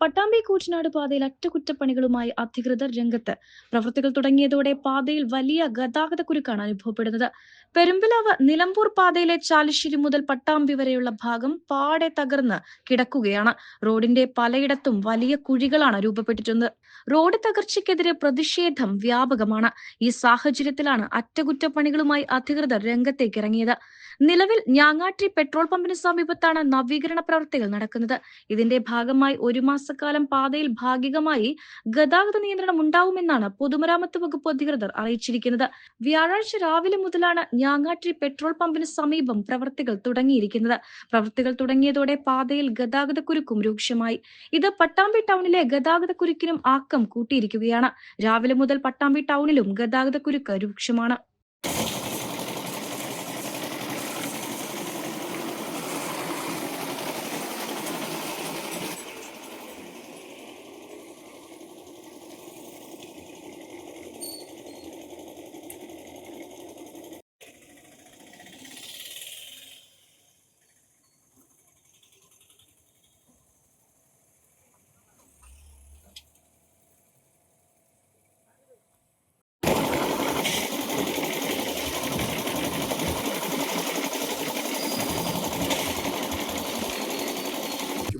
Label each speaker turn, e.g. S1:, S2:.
S1: പട്ടാമ്പി കൂറ്റനാട് പാതയിൽ അറ്റകുറ്റപ്പണികളുമായി അധികൃതർ രംഗത്ത്. പ്രവൃത്തികൾ തുടങ്ങിയതോടെ പാതയിൽ വലിയ ഗതാഗത കുരുക്കാണ് അനുഭവപ്പെടുന്നത്. പെരുമ്പിലാവ് നിലമ്പൂർ പാതയിലെ ചാലിശ്ശേരി മുതൽ പട്ടാമ്പി വരെയുള്ള ഭാഗം പാടെ തകർന്ന് കിടക്കുകയാണ്. റോഡിന്റെ പലയിടത്തും വലിയ കുഴികളാണ് രൂപപ്പെട്ടിട്ടുണ്ട്. റോഡ് തകർച്ചയ്ക്കെതിരെ പ്രതിഷേധം വ്യാപകമാണ്. ഈ സാഹചര്യത്തിലാണ് അറ്റകുറ്റപ്പണികളുമായി അധികൃതർ രംഗത്തേക്ക് ഇറങ്ങിയത്. നിലവിൽ ഞാങ്ങാട്ടി പെട്രോൾ പമ്പിന് സമീപത്താണ് നവീകരണ പ്രവൃത്തികൾ നടക്കുന്നത്. ഇതിന്റെ ഭാഗമായി ഒരു മാസക്കാലം പാതയിൽ ഭാഗികമായി ഗതാഗത നിയന്ത്രണം ഉണ്ടാവുമെന്നാണ് പൊതുമരാമത്ത് വകുപ്പ് അധികൃതർ അറിയിച്ചിരിക്കുന്നത്. വ്യാഴാഴ്ച രാവിലെ മുതലാണ് ഞാങ്ങാട്ടി പെട്രോൾ പമ്പിന് സമീപം പ്രവർത്തികൾ തുടങ്ങിയിരിക്കുന്നത്. പ്രവർത്തികൾ തുടങ്ങിയതോടെ പാതയിൽ ഗതാഗത കുരുക്കും രൂക്ഷമായി. ഇത് പട്ടാമ്പി ടൗണിലെ ഗതാഗത കുരുക്കിനും ആക്കം കൂട്ടിയിരിക്കുകയാണ്. രാവിലെ മുതൽ പട്ടാമ്പി ടൗണിലും ഗതാഗത കുരുക്ക് രൂക്ഷമാണ്.